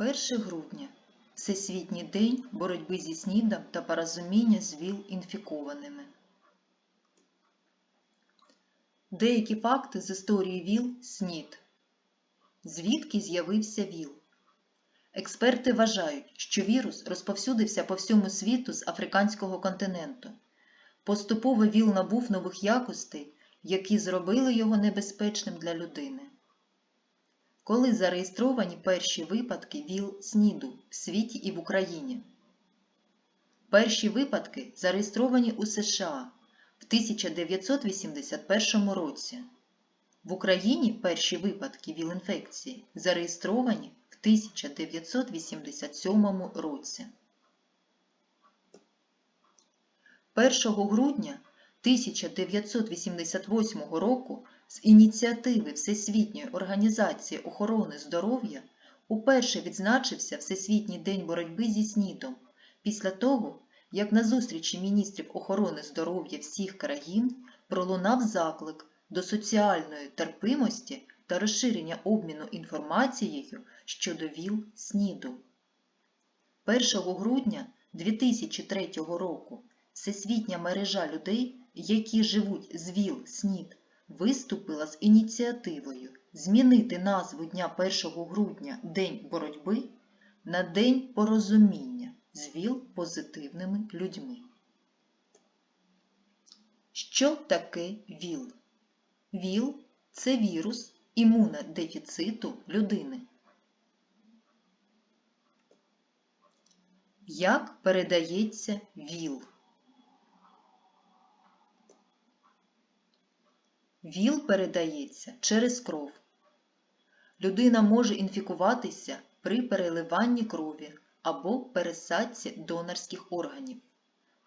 1 грудня Всесвітній день боротьби зі СНІДом та порозуміння з ВІЛ-інфікованими. Деякі факти з історії ВІЛ-СНІД. Звідки з'явився ВІЛ? Експерти вважають, що вірус розповсюдився по всьому світу з африканського континенту. Поступово ВІЛ набув нових якостей, які зробили його небезпечним для людини. Коли зареєстровані перші випадки ВІЛ-СНІДу в світі і в Україні? Перші випадки зареєстровані у США в 1981 році. В Україні перші випадки ВІЛ-інфекції зареєстровані в 1987 році. 1 грудня 1988 року з ініціативи Всесвітньої організації охорони здоров'я уперше відзначився Всесвітній день боротьби зі СНІДом після того, як на зустрічі міністрів охорони здоров'я всіх країн пролунав заклик до соціальної терпимості та розширення обміну інформацією щодо ВІЛ-СНІДу. 1 грудня 2003 року Всесвітня мережа людей, які живуть з ВІЛ-СНІД, виступила з ініціативою змінити назву Дня 1 грудня День боротьби на День порозуміння з ВІЛ-позитивними людьми. Що таке ВІЛ? ВІЛ – це вірус імунодефіциту людини. Як передається ВІЛ? ВІЛ передається через кров. Людина може інфікуватися при переливанні крові або пересадці донорських органів.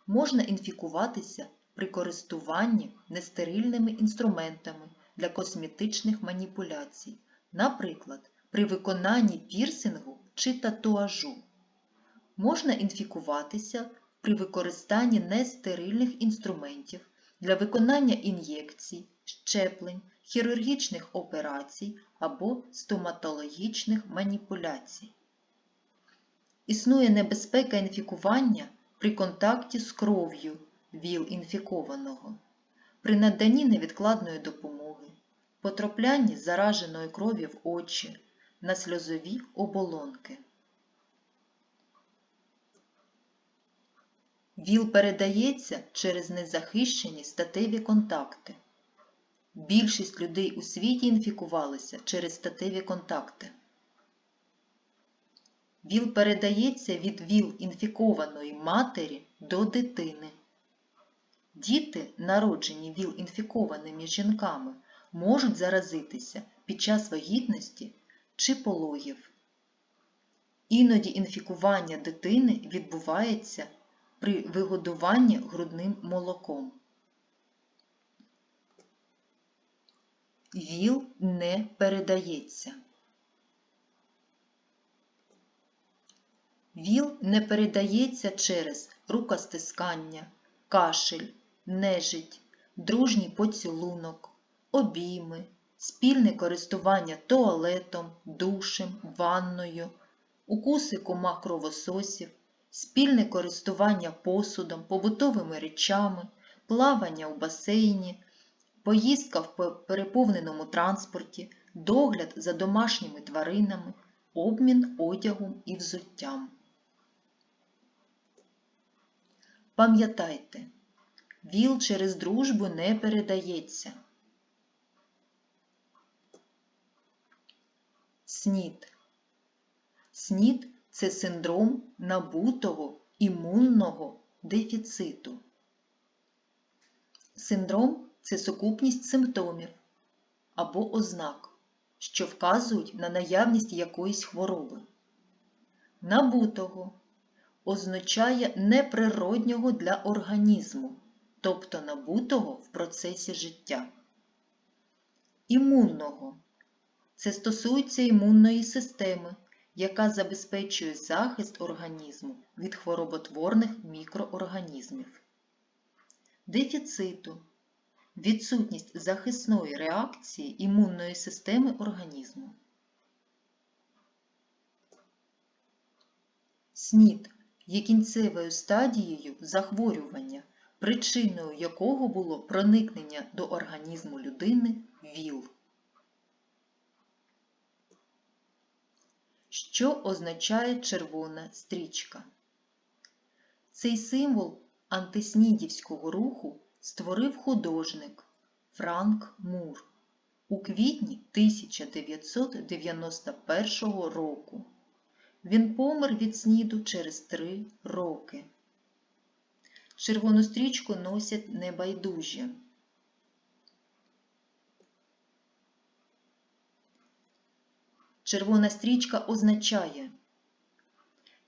Можна інфікуватися при користуванні нестерильними інструментами для косметичних маніпуляцій, наприклад, при виконанні пірсингу чи татуажу. Можна інфікуватися при використанні нестерильних інструментів для виконання ін'єкцій, щеплень, хірургічних операцій або стоматологічних маніпуляцій. Існує небезпека інфікування при контакті з кров'ю ВІЛ-інфікованого, при наданні невідкладної допомоги, потраплянні зараженої крові в очі, на сльозові оболонки. ВІЛ передається через незахищені статеві контакти. Більшість людей у світі інфікувалися через статеві контакти. ВІЛ передається від ВІЛ-інфікованої матері до дитини. Діти, народжені ВІЛ-інфікованими жінками, можуть заразитися під час вагітності чи пологів. Іноді інфікування дитини відбувається при вигодуванні грудним молоком. ВІЛ не передається. ВІЛ не передається через рукостискання, кашель, нежить, дружній поцілунок, обійми, спільне користування туалетом, душем, ванною, укуси комах кровососів, спільне користування посудом, побутовими речами, плавання у басейні, поїздка в переповненому транспорті, догляд за домашніми тваринами, обмін одягом і взуттям. Пам'ятайте, ВІЛ через дружбу не передається. СНІД. СНІД це синдром набутого імунного дефіциту. Синдром це сукупність симптомів або ознак, що вказують на наявність якоїсь хвороби. Набутого означає неприроднього для організму, тобто набутого в процесі життя. Імунного це стосується імунної системи, яка забезпечує захист організму від хвороботворних мікроорганізмів. Дефіциту відсутність захисної реакції імунної системи організму. СНІД є кінцевою стадією захворювання, причиною якого було проникнення до організму людини ВІЛ. Що означає червона стрічка? Цей символ антиснідівського руху створив художник Франк Мур у квітні 1991 року. Він помер від сніду через три роки. Червону стрічку носять небайдужі. Червона стрічка означає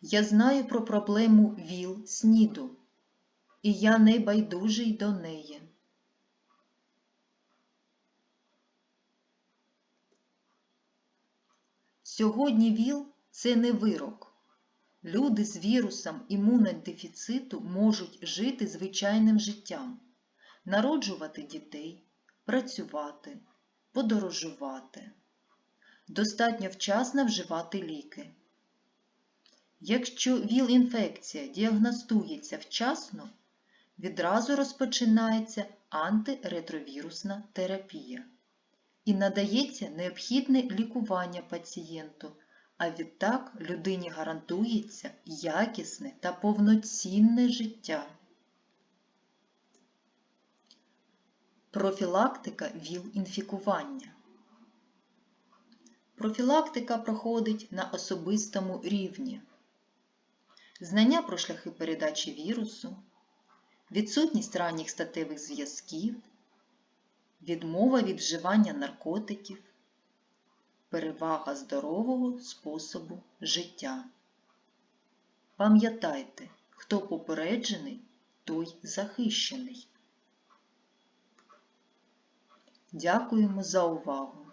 Я знаю про проблему ВІЛ СНІДу, і я не байдужий до неї. Сьогодні ВІЛ – це не вирок. Люди з вірусом імунодефіциту можуть жити звичайним життям, народжувати дітей, працювати, подорожувати. Достатньо вчасно вживати ліки. Якщо ВІЛ-інфекція діагностується вчасно, відразу розпочинається антиретровірусна терапія і надається необхідне лікування пацієнту, а відтак людині гарантується якісне та повноцінне життя. Профілактика ВІЛ-інфікування Профілактика проходить на особистому рівні. Знання про шляхи передачі вірусу, відсутність ранніх статевих зв'язків, відмова від вживання наркотиків, перевага здорового способу життя. Пам'ятайте, хто попереджений, той захищений. Дякуємо за увагу!